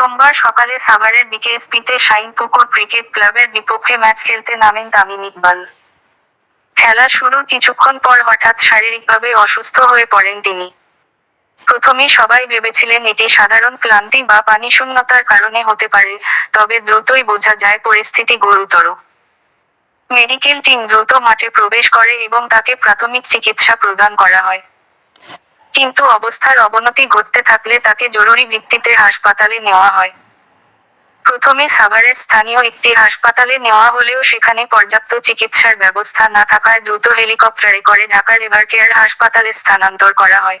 সোমবার সকালে সাভারের বিকেএসপিতে শাইনপুকুর ক্রিকেট ক্লাবের বিপক্ষে ম্যাচ খেলতে নামেন তামিম ইকবাল। খেলা শুরুর কিছুক্ষণ পর হঠাৎ শারীরিকভাবে অসুস্থ হয়ে পড়েন তিনি। প্রথমে সবাই ভেবেছিলেন এটি সাধারণ ক্লান্তি বা পানিশূন্যতার কারণে হতে পারে, তবে দ্রুতই বোঝা যায় পরিস্থিতি গুরুতর। মেডিকেল টিম দ্রুত মাঠে প্রবেশ করে এবং তাকে প্রাথমিক চিকিৎসা প্রদান করা হয়। কিন্তু অবস্থার অবনতি ঘটতে থাকলে তাকে জরুরি ভিত্তিতে হাসপাতালে নেওয়া হয়। প্রথমে সাভারের স্থানীয় একটি হাসপাতালে নেওয়া হলেও সেখানে পর্যাপ্ত চিকিৎসার ব্যবস্থা না থাকায় দ্রুত হেলিকপ্টারে করে ঢাকার এভারকেয়ার হাসপাতালে স্থানান্তর করা হয়।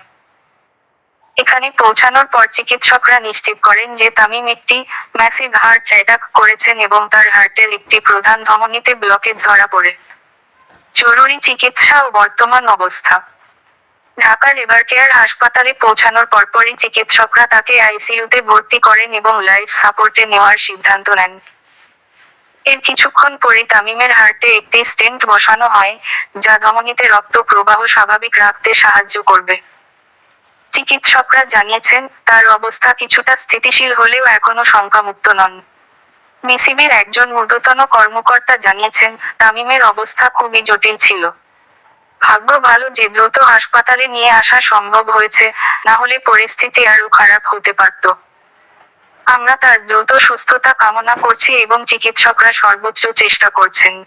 এখানে পৌঁছানোর পর চিকিৎসকরা নিশ্চিত করেন যে তামিম একটি ম্যাসিভ হার্ট অ্যাটাক করেছেন এবং তার হার্টের একটি প্রধান ধমনীতে ব্লকেজ ধরা পড়ে। জরুরি চিকিৎসা ও বর্তমান অবস্থা। ঢাকার এভারকেয়ার হাসপাতালে পৌঁছানোর পরপরই চিকিৎসকরা তাকে আইসিইউতে ভর্তি করেন এবং লাইফ সাপোর্টে নেওয়ার সিদ্ধান্ত নেন। এর কিছুক্ষণ পরে তামিমের হার্টে একটি স্টেন্ট বসানো হয়, যা ধমনীতে রক্ত প্রবাহ স্বাভাবিক রাখতে সাহায্য করবে। চিকিৎসকরা জানিয়েছেন, তার অবস্থা কিছুটা স্থিতিশীল হলেও এখনও শঙ্কামুক্ত নন। বিসিবির একজন ঊর্ধ্বতন কর্মকর্তা জানিয়েছেন, তামিমের অবস্থা খুবই জটিল ছিল। ভাগ্য ভালো যে দ্রুত হাসপাতালে নিয়ে আসা সম্ভব হয়েছে। না হলে পরিস্থিতি আরও খারাপ হতে পারত। আমরা তার দ্রুত সুস্থতা কামনা করছি এবং চিকিৎসকরা সর্বোচ্চ চেষ্টা করছেন।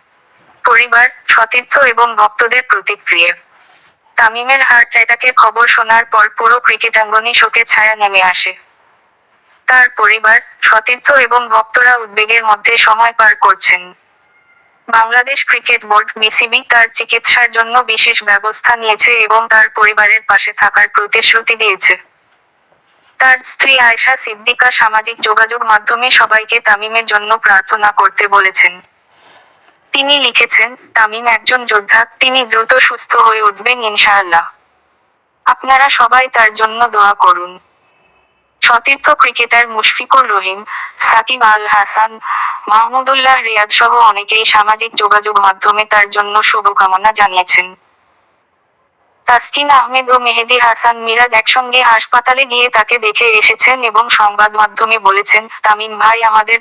পরিবার, সতীর্থ এবং ভক্তদের প্রতিক্রিয়া। তামিমের হার্ট অ্যাটাকের খবর শোনার পর পুরো ক্রিকেট ক্রিকেটাঙ্গনে শোকের ছায়া নেমে আসে। তার পরিবার, সতীর্থ এবং ভক্তরা উদ্বেগের মধ্যে সময় পার করছেন। বাংলাদেশ ক্রিকেট বোর্ড বিসিবি তার চিকিৎসার জন্য বিশেষ ব্যবস্থা নিয়েছে এবং তার পরিবারের পাশে থাকার প্রতিশ্রুতি দিয়েছে। তার স্ত্রী আয়শা সিদ্দিকা সামাজিক যোগাযোগ মাধ্যমে সবাইকে তামিমের জন্য প্রার্থনা করতে বলেছেন। তিনি লিখেছেন, তামিম একজন যোদ্ধা, তিনি দ্রুত সুস্থ হয়ে উঠবেন ইনশাআল্লাহ। আপনারা সবাই তার জন্য দোয়া করুন। সতীর্থ ক্রিকেটার মুশফিকুর রহিম, সাকিব আল হাসান মাহমুদুল্লাহ রিয়াদ সহ অনেকেই সামাজিক যোগাযোগ মাধ্যমে তার জন্য শুভকামনা জানিয়েছেন। তাসকিন আহমেদ ও মেহেদি হাসান মিরাজ একসঙ্গে হাসপাতালে গিয়ে তাকে দেখে এসেছেন এবং সংবাদ মাধ্যমে বলেছেন, তামিম ভাই আমাদের